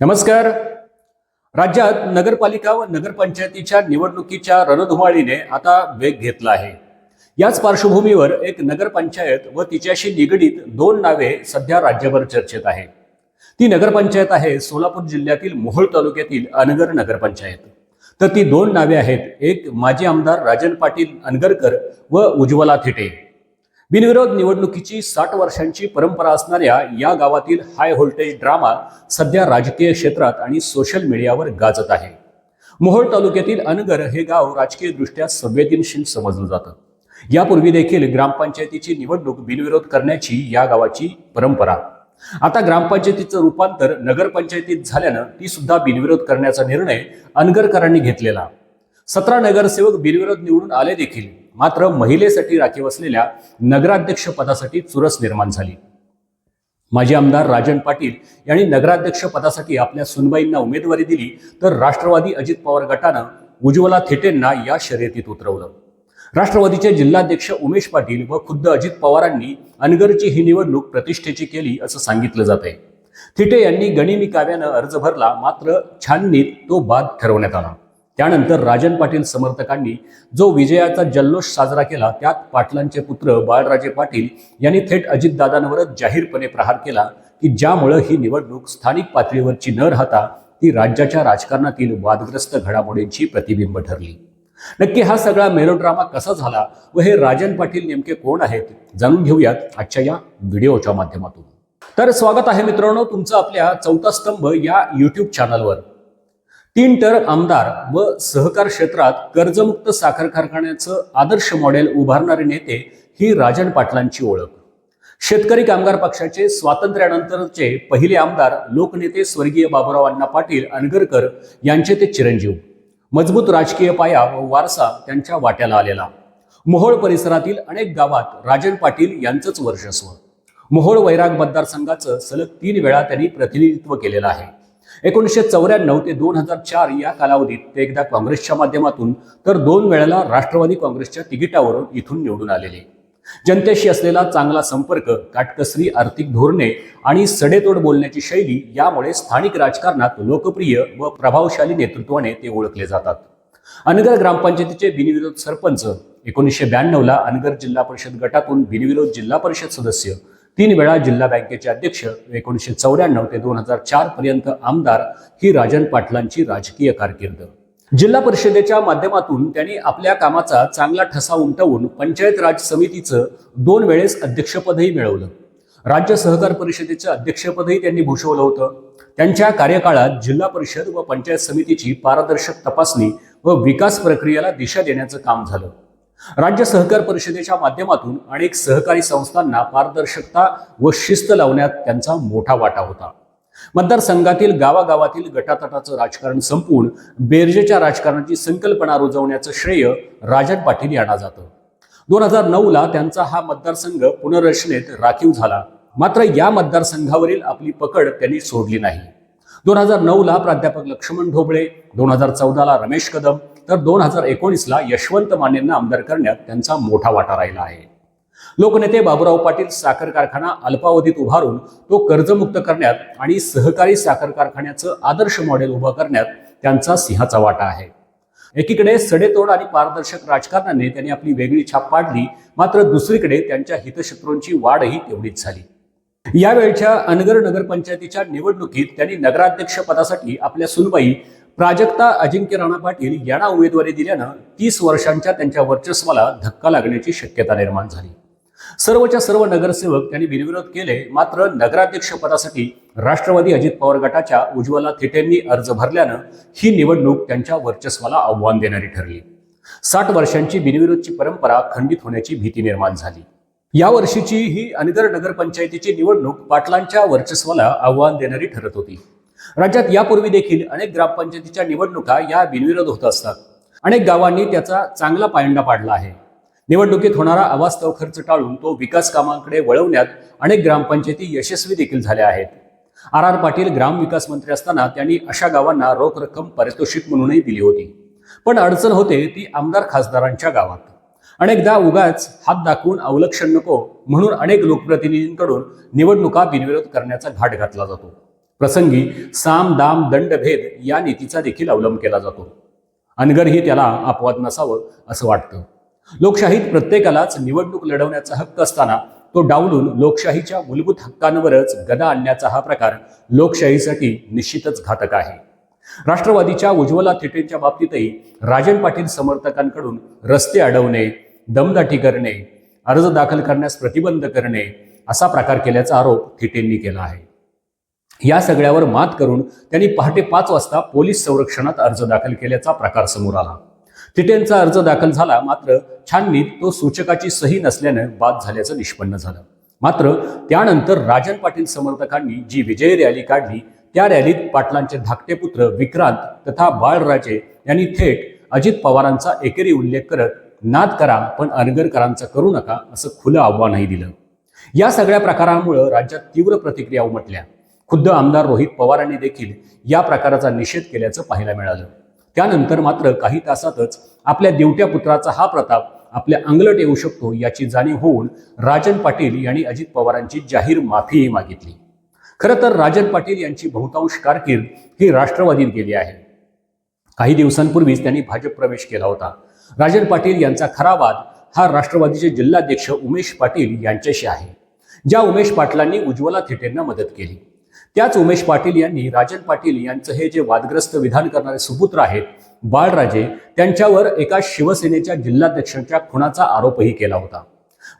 नमस्कार. राज्यात नगरपालिका व नगरपंचायतीच्या निवडणुकीच्या रणधुमाळीने आता वेग घेतला आहे. याच पार्श्वभूमीवर एक नगरपंचायत व तिच्याशी निगडीत दोन नावे सध्या राज्यभर चर्चेत आहे. ती नगरपंचायत आहे सोलापूर जिल्ह्यातील मोहोळ तालुक्यातील अनगर नगरपंचायत. तर ती दोन नावे आहेत. एक माजी आमदार राजन पाटील अनगरकर व उज्ज्वला थिटे. बिनविरोध निवडणुकीची साठ वर्षांची परंपरा असणाऱ्या या गावातील हाय व्होल्टेज ड्रामा सध्या राजकीय क्षेत्रात आणि सोशल मीडियावर गाजत आहे. मोहोळ तालुक्यातील अनगर हे गाव राजकीयदृष्ट्या संवेदनशील समजलं जातं. यापूर्वी देखील ग्रामपंचायतीची निवडणूक बिनविरोध करण्याची या गावाची परंपरा. आता ग्रामपंचायतीचं रूपांतर नगरपंचायतीत झाल्यानं ती सुद्धा बिनविरोध करण्याचा निर्णय अनगरकरांनी घेतलेला. सतरा नगरसेवक बिनविरोध निवडून आले देखील. मात्र महिलेसाठी राखीव असलेल्या नगराध्यक्ष पदासाठी चुरस निर्माण झाली. माजी आमदार राजन पाटील यांनी नगराध्यक्ष पदासाठी आपल्या सुनबाईंना उमेदवारी दिली तर राष्ट्रवादी अजित पवार गटानं उज्ज्वला थेटेंना या शर्यतीत उतरवलं. राष्ट्रवादीचे जिल्हाध्यक्ष उमेश पाटील व खुद्द अजित पवारांनी अनगरची ही निवडणूक प्रतिष्ठेची केली असं सांगितलं जात आहे. थिटे यांनी गणिमी काव्यानं अर्ज भरला मात्र छाननीत तो बाद ठरवण्यात आला. त्यानंतर राजन पाटील समर्थकांनी जो विजयाचा जल्लोष साजरा केला त्यात पाटलांचे पुत्र बाळराजे पाटील यांनी थेट अजितदादांवरच जाहीरपणे प्रहार केला की ज्यामुळं ही निवडणूक स्थानिक पातळीवरची न राहता ती राज्याच्या राजकारणातील वादग्रस्त घडामोडींची प्रतिबिंब ठरली. नक्की हा सगळा मेलोड्रामा कसा झाला व हे राजन पाटील नेमके कोण आहेत जाणून घेऊयात आजच्या या व्हिडिओच्या माध्यमातून. तर स्वागत आहे मित्रांनो तुमचं आपल्या चौथा स्तंभ या युट्यूब चॅनलवर तीन टर आमदार व सहकार क्षेत्रात कर्जमुक्त साखर कारखान्याचं आदर्श मॉडेल उभारणारे नेते ही राजन पाटलांची ओळख. शेतकरी कामगार पक्षाचे स्वातंत्र्यानंतरचे पहिले आमदार लोकनेते स्वर्गीय बाबुराव अण्णा पाटील अनगरकर यांचे ते चिरंजीव. मजबूत राजकीय पाया व वारसा त्यांच्या वाट्याला आलेला. मोहोळ परिसरातील अनेक गावात राजन पाटील यांचंच वर्चस्व. मोहोळ वैराग मतदारसंघाचं सलग तीन वेळा त्यांनी प्रतिनिधित्व केलेलं आहे. एकोणीसशे चौऱ्याण्णव ते दोन हजार चार या कालावधीत ते एकदा काँग्रेसच्या माध्यमातून तर दोन वेळेला राष्ट्रवादी काँग्रेसच्या तिकिटावरून इथून निवडून आलेले. जनतेशी असलेला चांगला संपर्क काटकसरी आर्थिक धोरणे आणि सडेतोड बोलण्याची शैली यामुळे स्थानिक राजकारणात लोकप्रिय व प्रभावशाली नेतृत्वाने ते ओळखले जातात. अनगर ग्रामपंचायतीचे बिनविरोध सरपंच एकोणीसशे ब्याण्णवला अनगर जिल्हा परिषद गटातून बिनविरोध जिल्हा परिषद सदस्य तीन वेळा जिल्हा बँकेचे अध्यक्ष एकोणीसशे चौऱ्याण्णव ते दोन हजार चार पर्यंत आमदार ही राजन पाटलांची राजकीय कारकीर्द. जिल्हा परिषदेच्या माध्यमातून त्यांनी आपल्या कामाचा चांगला ठसा उमटवून पंचायत राज समितीचं दोन वेळेस अध्यक्षपदही मिळवलं. राज्य सहकार परिषदेचं अध्यक्षपदही त्यांनी भूषवलं होतं. त्यांच्या कार्यकाळात जिल्हा परिषद व पंचायत समितीची पारदर्शक तपासणी व विकास प्रक्रियेला दिशा देण्याचं काम झालं. राज्य सहकार परिषदेच्या माध्यमातून अनेक सहकारी संस्थांना पारदर्शकता व शिस्त लावण्यात त्यांचा मोठा वाटा होता. मतदारसंघातील गावागावातील गटातटाचं राजकारण संपवून बेरजेच्या राजकारणाची संकल्पना रुजवण्याचं श्रेय राजन पाटील यांना जातं. दोन हजार नऊला त्यांचा हा मतदारसंघ पुनर्रचनेत राखीव झाला. मात्र या मतदारसंघावरील आपली पकड त्यांनी सोडली नाही. दोन हजार नऊला प्राध्यापक लक्ष्मण ढोबळे दोन हजार चौदाला रमेश कदम तर दोन हजार एकोणीसला यशवंत मानेंना आमदार करण्यात त्यांचा मोठा वाटा राहिला आहे. लोकनेते बाबुराव पाटील साखर कारखाना अल्पावधीत उभारून तो कर्जमुक्त करण्यात आणि सहकारी साखर कारखान्याचं आदर्श मॉडेल उभं करण्यात त्यांचा सिंहाचा वाटा आहे. एकीकडे सडेतोड आणि पारदर्शक राजकारणाने त्यांनी आपली वेगळी छाप पाडली मात्र दुसरीकडे त्यांच्या हितशत्रूंची वाढही तेवढीच झाली. यावेळच्या अनगर नगरपंचायतीच्या निवडणुकीत त्यांनी नगराध्यक्ष पदासाठी आपल्या सुनबाई प्राजक्ता अजिंक्य राणा पाटील यांना उमेदवारी दिल्यानं तीस वर्षांच्या त्यांच्या वर्चस्वाला धक्का लागण्याची शक्यता निर्माण झाली. सर्वच्या सर्व नगरसेवक त्यांनी बिनविरोध केले मात्र नगराध्यक्ष पदासाठी राष्ट्रवादी अजित पवार गटाच्या उज्ज्वला थिटेंनी अर्ज भरल्यानं ही निवडणूक त्यांच्या वर्चस्वाला आव्हान देणारी ठरली. साठ वर्षांची बिनविरोधची परंपरा खंडित होण्याची भीती निर्माण झाली. या वर्षीची ही अनिदर नगरपंचायतीची निवडणूक पाटलांच्या वर्चस्वाला आव्हान देणारी ठरत होती. राज्यात यापूर्वी देखील अनेक ग्रामपंचायतीच्या निवडणुका या बिनविरोध होत असतात. अनेक गावांनी त्याचा चांगला पायंडा पाडला आहे. निवडणुकीत होणारा अवास्तव खर्च टाळून तो विकास कामांकडे वळवण्यात अनेक ग्रामपंचायती यशस्वी देखील झाल्या आहेत. आर आर पाटील ग्रामविकास मंत्री असताना त्यांनी अशा गावांना रोख रक्कम पारितोषिक म्हणूनही दिली होती. पण अडचण होते ती आमदार खासदारांच्या गावात. अनेकदा उगाच हात दाखवून अवलक्षण नको म्हणून अनेक लोकप्रतिनिधींकडून निवडणुका बिनविरोध करण्याचा घाट घातला जातो. प्रसंगी साम दाम दंडभेद या नीतीचा देखील अवलंब केला जातो. अनगरही त्याला अपवाद नसावं असं वाटतं. लोकशाहीत प्रत्येकालाच निवडणूक लढवण्याचा हक्क असताना तो डावलून लोकशाहीच्या मूलभूत हक्कांवरच गदा आणण्याचा हा प्रकार लोकशाहीसाठी निश्चितच घातक आहे. राष्ट्रवादीच्या उज्ज्वला थिटेंच्या बाबतीतही राजन पाटील समर्थकांकडून रस्ते अडवणे दमदाटी करणे अर्ज दाखल करण्यास प्रतिबंध करणे असा प्रकार केल्याचा आरोप थिटेंनी केला आहे. या सगळ्यावर मात करून त्यांनी पहाटे पाच वाजता पोलीस संरक्षणात अर्ज दाखल केल्याचा प्रकार समोर आला. तिटेंचा अर्ज दाखल झाला मात्र छाननीत तो सूचकाची सही नसल्यानं बाद झाल्याचं निष्पन्न झालं. मात्र त्यानंतर राजन पाटील समर्थकांनी जी विजय रॅली काढली त्या रॅलीत पाटलांचे धाकटे पुत्र विक्रांत तथा बाळराजे यांनी थेट अजित पवारांचा एकेरी उल्लेख करत नाद करा पण अनगरकरांचा करू नका असं खुलं आव्हानही दिलं. या सगळ्या प्रकारांमुळे राज्यात तीव्र प्रतिक्रिया उमटल्या. खुद्द आमदार रोहित पवारांनी देखील या प्रकाराचा निषेध केल्याचं पाहायला मिळालं. त्यानंतर मात्र काही तासातच आपल्या दिवट्या पुत्राचा हा प्रताप आपल्या अंगलट येऊ शकतो याची जाणीव होऊन राजन पाटील यांनी अजित पवारांची जाहीर माफीही मागितली. खरं तर राजन पाटील यांची बहुतांश कारकीर्द ही राष्ट्रवादीत गेली आहे. काही दिवसांपूर्वीच त्यांनी भाजप प्रवेश केला होता. राजन पाटील यांचा खरा वाद हा राष्ट्रवादीचे जिल्हाध्यक्ष उमेश पाटील यांच्याशी आहे. ज्या उमेश पाटलांनी उज्ज्वला थेटेंना मदत केली. त्याच उमेश पाटील यांनी राजन पाटील यांचं हे जे वादग्रस्त विधान करणारे सुपुत्र आहेत बाळराजे त्यांच्यावर एका शिवसेनेच्या जिल्हाध्यक्षांच्या खुनाचा आरोपही केला होता.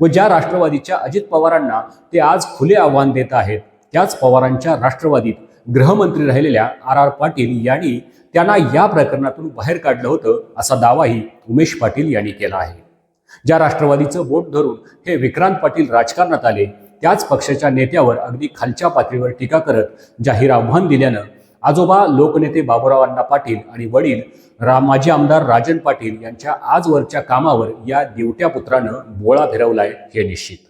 व ज्या राष्ट्रवादीच्या अजित पवारांना ते आज खुले आव्हान देत आहेत त्याच पवारांच्या राष्ट्रवादीत गृहमंत्री राहिलेल्या आर आर पाटील यांनी त्यांना या प्रकरणातून बाहेर काढलं होतं असा दावाही उमेश पाटील यांनी केला आहे. ज्या राष्ट्रवादीचं बोट धरून हे विक्रांत पाटील राजकारणात आले त्याच पक्षाच्या नेत्यावर अगदी खालच्या पातळीवर टीका करत जाहीर आव्हान दिल्यानं आजोबा लोकनेते बाबुरावांना पाटील आणि वडील रा माजी आमदार राजन पाटील यांच्या आजवरच्या कामावर या दिवट्या पुत्रानं बोळा फिरवलाय हे निश्चित.